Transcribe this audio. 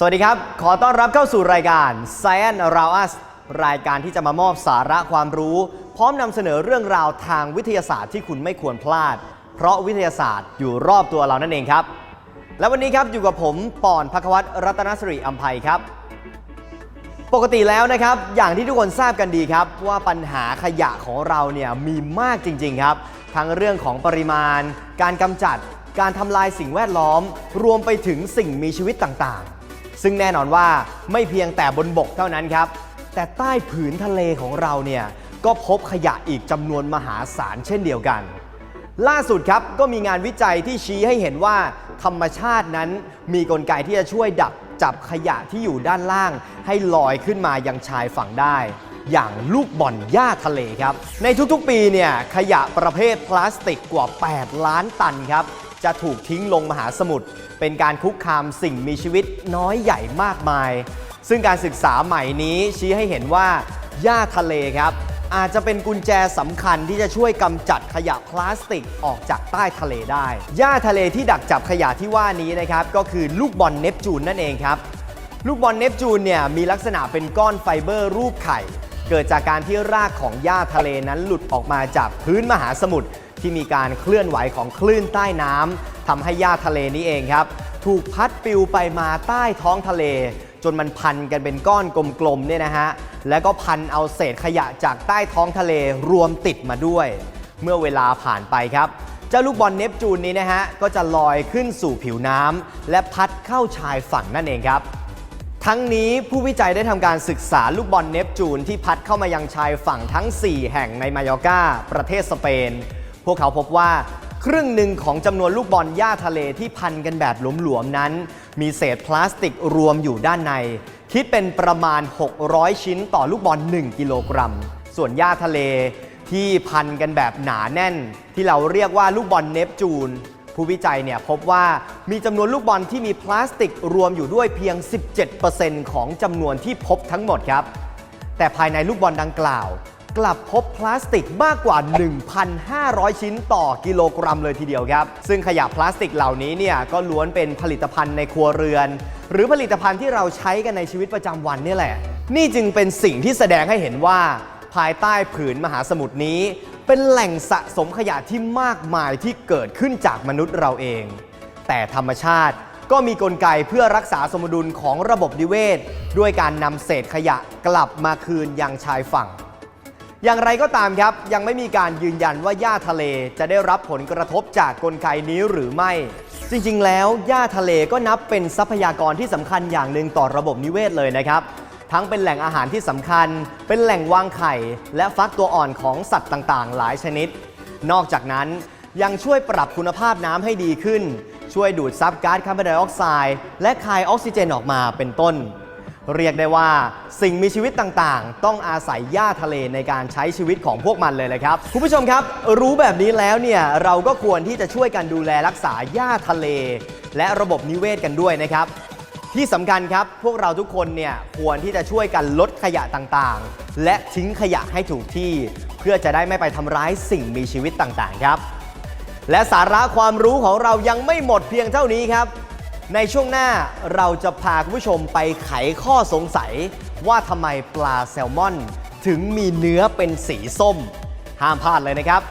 สวัสดีครับ ขอต้อนรับเข้าสู่รายการ Science Around Us รายการที่จะมามอบสาระความรู้ พร้อมนำเสนอเรื่องราวทางวิทยาศาสตร์ที่คุณไม่ควรพลาด เพราะวิทยาศาสตร์อยู่รอบตัวเรานั่นเองครับ และวันนี้ครับอยู่กับผมปอนพักวัตรัตนสริอัมภัยครับ ปกติแล้วนะครับ อย่างที่ทุกคนทราบกันดีครับ ว่าปัญหาขยะของเราเนี่ยมีมากจริง ๆ ครับ ทั้งเรื่องของปริมาณ การกำจัด การทำลายสิ่งแวดล้อม รวมไปถึงสิ่งมีชีวิตต่างๆ ซึ่งแน่นอนว่าไม่เพียงแต่บนบกเท่านั้นครับ แต่ใต้ผืนทะเลของเราเนี่ยก็พบขยะอีกจำนวนมหาศาลเช่นเดียวกัน ล่าสุดครับก็มีงานวิจัยที่ชี้ให้เห็นว่า ธรรมชาตินั้นมีกลไกที่จะช่วยดักจับขยะที่อยู่ด้านล่าง ให้ลอยขึ้นมายังชายฝั่งได้ อย่างลูกบ่อนหญ้าทะเลครับ ในทุกๆปีเนี่ยขยะประเภทพลาสติกกว่า 8 ล้านตันครับ จะถูกทิ้งลงมหาสมุทรเป็นการคุกคามสิ่งมีชีวิตน้อยใหญ่มากมาย ซึ่งการศึกษาใหม่นี้ชี้ให้เห็นว่าหญ้าทะเลครับ อาจจะเป็นกุญแจสำคัญที่จะช่วยกำจัดขยะพลาสติกออกจากใต้ทะเลได้หญ้าทะเลที่ดักจับขยะที่ว่านี้นะครับก็คือลูกบอลเนปจูนนั่นเองครับ ลูกบอลเนปจูนเนี่ยมีลักษณะเป็นก้อนไฟเบอร์รูปไข่ เกิดจากการที่รากของหญ้าทะเลนั้นหลุดออกมาจากพื้นมหาสมุทรที่มีการเคลื่อนไหวของคลื่นใต้น้ำทำให้หญ้าทะเลนี้เองครับ ถูกพัดปลิวไปมาใต้ท้องทะเล จนมันพันกันเป็นก้อนกลมๆเนี่ยนะฮะแล้วก็พันเอาเศษขยะจากใต้ท้องทะเลรวมติดมาด้วย เมื่อเวลาผ่านไปครับเจ้าลูกบอลเนปจูนนี้นะฮะ ก็จะลอยขึ้นสู่ผิวน้ำและพัดเข้าชายฝั่งนั่นเองครับ ทั้งนี้ผู้วิจัยได้ทำการศึกษาลูกบอลเนปจูนที่พัดเข้ามายังชายฝั่งทั้ง 4 แห่งในมายอกาประเทศสเปน พวกเขาพบว่าครึ่งหนึ่งของจำนวนลูกบอลหญ้าทะเลที่พันกันแบบหลวมๆนั้น มีเศษพลาสติกรวมอยู่ด้านใน คิดเป็นประมาณ 600 ชิ้นต่อลูกบอล 1 กิโลกรัม ส่วนหญ้าทะเลที่พันกันแบบหนาแน่น ที่เราเรียกว่าลูกบอลเนปจูน ผู้วิจัยเนี่ยพบว่ามีจำนวนลูกบอลที่มีพลาสติกรวมอยู่ด้วยเพียง 17%ของจำนวนที่พบทั้งหมดครับ แต่ภายในลูกบอลดังกล่าว กลับพบพลาสติกมากกว่า 1,500 ชิ้นต่อกิโลกรัมเลยทีเดียวครับ ซึ่งขยะพลาสติกเหล่านี้เนี่ยก็ล้วนเป็นผลิตภัณฑ์ในครัวเรือน หรือผลิตภัณฑ์ที่เราใช้กันในชีวิตประจำวันนี่แหละ นี่จึงเป็นสิ่งที่แสดงให้เห็นว่าภายใต้ผืนมหาสมุทรนี้ เป็นแหล่งสะสมขยะที่มากมายที่เกิดขึ้นจากมนุษย์เราเอง แต่ธรรมชาติก็มีกลไกเพื่อรักษาสมดุลของระบบนิเวศ ด้วยการนำเศษขยะกลับมาคืนยังชายฝั่ง อย่างไรก็ตามครับ ยังไม่มีการยืนยันว่าหญ้าทะเลจะได้รับผลกระทบจากกลไกนี้หรือไม่ จริงๆ แล้วหญ้าทะเลก็นับเป็นทรัพยากรที่สำคัญอย่างหนึ่งต่อระบบนิเวศเลยนะครับ ทั้งเป็นแหล่งอาหารที่สำคัญ เป็นแหล่งวางไข่ และฟักตัวอ่อนของสัตว์ต่างๆ หลายชนิด นอกจากนั้นยังช่วยปรับคุณภาพน้ำให้ดีขึ้น ช่วยดูดซับก๊าซคาร์บอนไดออกไซด์และคายออกซิเจนออกมาเป็นต้น เรียกได้ว่าสิ่งมีชีวิตต่างๆ ต้องอาศัยหญ้าทะเลในการใช้ชีวิตของพวกมันเลยเลยครับ คุณผู้ชมครับ รู้แบบนี้แล้วเนี่ยเราก็ควรที่จะช่วยกันดูแลรักษาหญ้าทะเล และระบบนิเวศกันด้วยนะครับ ที่สำคัญครับ พวกเราทุกคนเนี่ยควรที่จะช่วยกันลดขยะต่างๆ และทิ้งขยะให้ถูกที่ เพื่อจะได้ไม่ไปทำร้ายสิ่งมีชีวิตต่างๆครับ และสาระความรู้ของเรายังไม่หมดเพียงเท่านี้ครับ ในช่วงหน้าเราจะพาคุณผู้ชมไปไขข้อสงสัย ว่าทำไมปลาแซลมอน ถึงมีเนื้อเป็นสีส้ม ห้ามพลาดเลยนะครับ